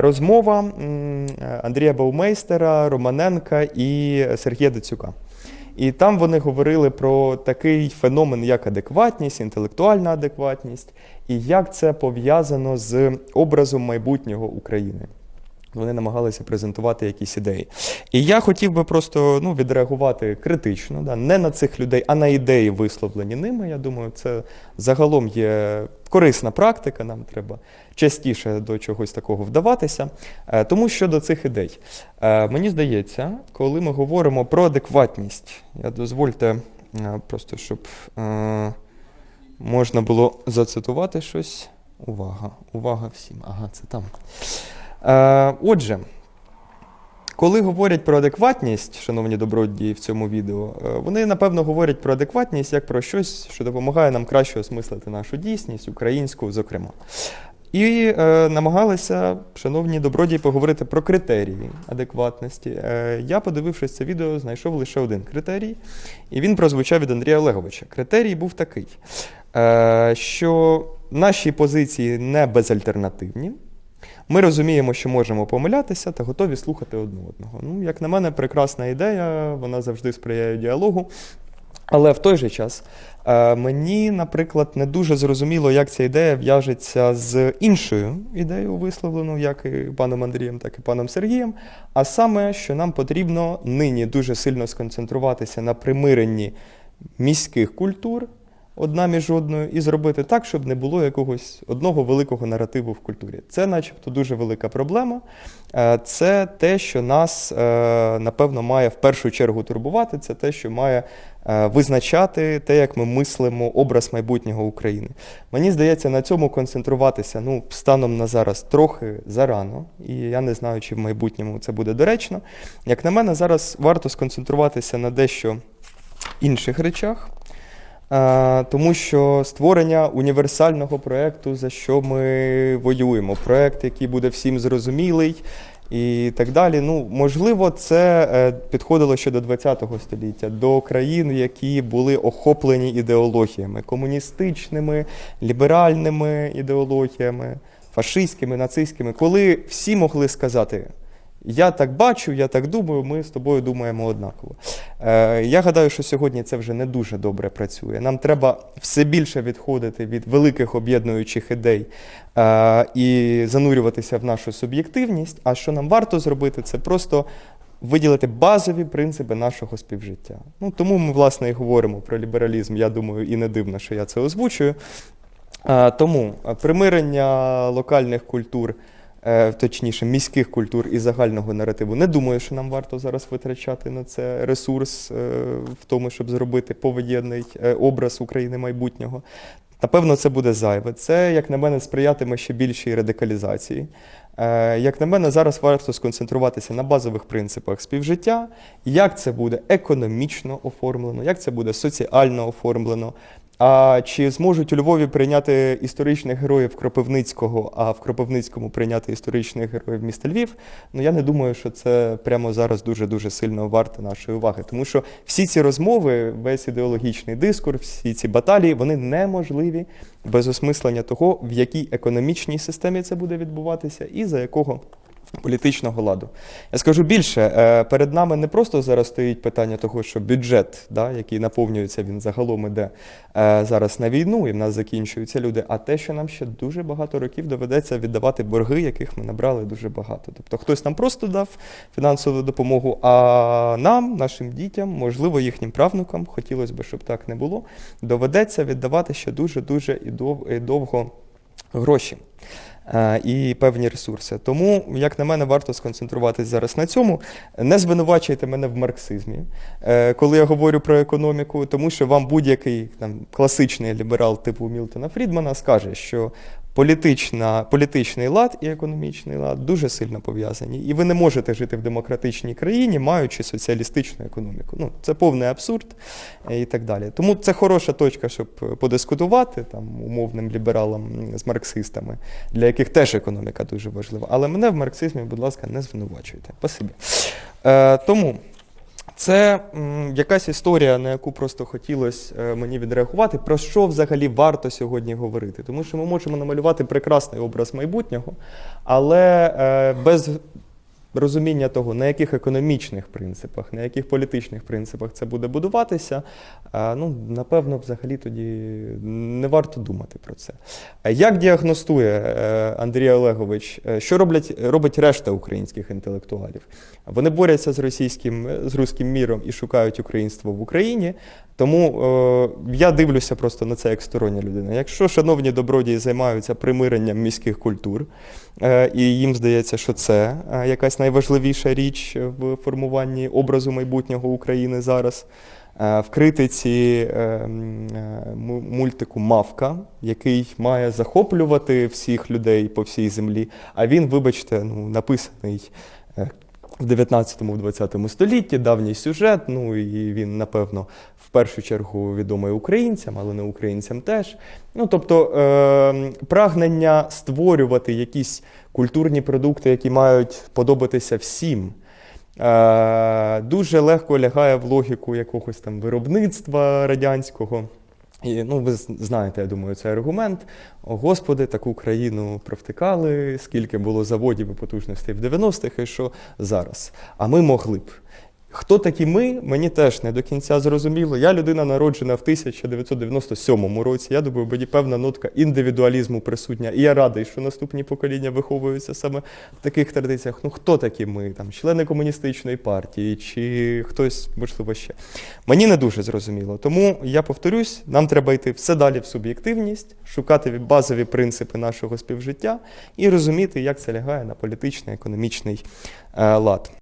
Розмова Андрія Баумейстера, Романенка і Сергія Дацюка. І там вони говорили про такий феномен, як адекватність, інтелектуальна адекватність, і як це пов'язано з образом майбутнього України. Вони намагалися презентувати якісь ідеї. І я хотів би просто ну, відреагувати критично, да, не на цих людей, а на ідеї, висловлені ними. Я думаю, це загалом є корисна практика. Нам треба частіше до чогось такого вдаватися. Е, Тому щодо цих ідей, Е, мені здається, коли ми говоримо про адекватність, я дозвольте е, просто, щоб можна було зацитувати щось. Увага, увага всім. Ага, це там. Е, отже, коли говорять про адекватність, шановні добродії в цьому відео, е, вони напевно говорять про адекватність як про щось, що допомагає нам краще осмислити нашу дійсність, українську, зокрема. І е, намагалися, шановні добродії, поговорити про критерії адекватності. Е, я, подивившись це відео, знайшов лише один критерій, і він прозвучав від Андрія Олеговича. Критерій був такий, е, що наші позиції не безальтернативні. Ми розуміємо, що можемо помилятися та готові слухати одне одного. Ну, як на мене, прекрасна ідея, вона завжди сприяє діалогу. Але в той же час е, мені, наприклад, не дуже зрозуміло, як ця ідея в'яжеться з іншою ідеєю, висловленою як і паном Андрієм, так і паном Сергієм. А саме, що нам потрібно нині дуже сильно сконцентруватися на примиренні міських культур одна між одною, і зробити так, щоб не було якогось одного великого наративу в культурі. Це, начебто, дуже велика проблема. Е, Це те, що нас, е, напевно, має в першу чергу турбувати, це те, що має е, визначати те, як ми мислимо образ майбутнього України. Мені здається, на цьому концентруватися ну, станом на зараз трохи зарано, і я не знаю, чи в майбутньому це буде доречно. Як на мене, зараз варто сконцентруватися на дещо інших речах. Тому що створення універсального проєкту, за що ми воюємо, проєкт, який буде всім зрозумілий і так далі. Ну, можливо, це е, підходило ще до ХХ століття, до країн, які були охоплені ідеологіями комуністичними, ліберальними ідеологіями, фашистськими, нацистськими, коли всі могли сказати. Я так бачу, я так думаю, ми з тобою думаємо однаково. Е, я гадаю, що сьогодні це вже не дуже добре працює. Нам треба все більше відходити від великих об'єднуючих ідей е, і занурюватися в нашу суб'єктивність. А що нам варто зробити, це просто виділити базові принципи нашого співжиття. Ну, тому ми, власне, і говоримо про лібералізм. Я думаю, і не дивно, що я це озвучую. Е, тому примирення локальних культур точніше, міських культур і загального наративу. Не думаю, що нам варто зараз витрачати на це ресурс е, в тому, щоб зробити повоєнний е, образ України майбутнього. Напевно, це буде зайве. Це, як на мене, сприятиме ще більшій радикалізації. Е, Як на мене, зараз варто сконцентруватися на базових принципах співжиття, як це буде економічно оформлено, як це буде соціально оформлено. А чи зможуть у Львові прийняти історичних героїв Кропивницького, а в Кропивницькому прийняти історичних героїв міста Львів? Ну я не думаю, що це прямо зараз дуже дуже сильно варте нашої уваги. Тому що всі ці розмови, весь ідеологічний дискурс, всі ці баталії, вони неможливі без осмислення того, в якій економічній системі це буде відбуватися, і за якого. Політичного ладу. Я скажу більше, е, перед нами не просто зараз стоїть питання того, що бюджет, да, який наповнюється, він загалом іде е, зараз на війну, і в нас закінчуються люди, а те, що нам ще дуже багато років доведеться віддавати борги, яких ми набрали дуже багато. Тобто хтось нам просто дав фінансову допомогу, а нам, нашим дітям, можливо, їхнім правнукам, хотілося б, щоб так не було, доведеться віддавати ще дуже-дуже і довго гроші і певні ресурси. Тому, як на мене, варто сконцентруватись зараз на цьому. Не звинувачуйте мене в марксизмі, е, коли я говорю про економіку, тому що вам будь-який там класичний ліберал типу Мілтона Фрідмана скаже, що політична, політичний лад і економічний лад дуже сильно пов'язані. І ви не можете жити в демократичній країні, маючи соціалістичну економіку. Ну, це повний абсурд е, і так далі. Тому це хороша точка, щоб е, подискутувати там умовним лібералам з марксистами, для яких теж економіка дуже важлива. Але мене в марксизмі, будь ласка, не звинувачуйте. Спасибі. Е, тому. Це якась історія, на яку просто хотілося е, мені відреагувати. Про що взагалі варто сьогодні говорити? Тому що ми можемо намалювати прекрасний образ майбутнього, але е, без розуміння того, на яких економічних принципах, на яких політичних принципах це буде будуватися, ну, напевно, взагалі тоді не варто думати про це. Як діагностує е, Андрій Олегович, е, що роблять, робить решта українських інтелектуалів? Вони борються з російським з руським міром і шукають українство в Україні. Тому е, я дивлюся просто на це як стороння людина. Якщо шановні добродії займаються примиренням міських культур, е, і їм здається, що це е, якась найважливіша річ в формуванні образу майбутнього України зараз. Е, В критиці е, мультику Мавка, який має захоплювати всіх людей по всій землі. А він, вибачте, ну, написаний в 19-20 столітті, давній сюжет. Ну і він, напевно, в першу чергу відомий українцям, але не українцям теж. Ну, тобто е, прагнення створювати якісь культурні продукти, які мають подобатися всім. Е, дуже легко лягає в логіку якогось там виробництва радянського. І, ну, ви знаєте, я думаю, цей аргумент. О, Господи, таку країну провтикали, скільки було заводів і потужностей в 90-х, і що зараз. А ми могли б. Хто такі ми, мені теж не до кінця зрозуміло. Я людина народжена в 1997 році. Я думаю, мені певна нотка індивідуалізму присутня. І я радий, що наступні покоління виховуються саме в таких традиціях. Ну хто такі ми? Там члени комуністичної партії чи хтось, можливо, ще. Мені не дуже зрозуміло. Тому я повторюсь, нам треба йти все далі в суб'єктивність, шукати базові принципи нашого співжиття і розуміти, як це лягає на політичний, економічний е, лад.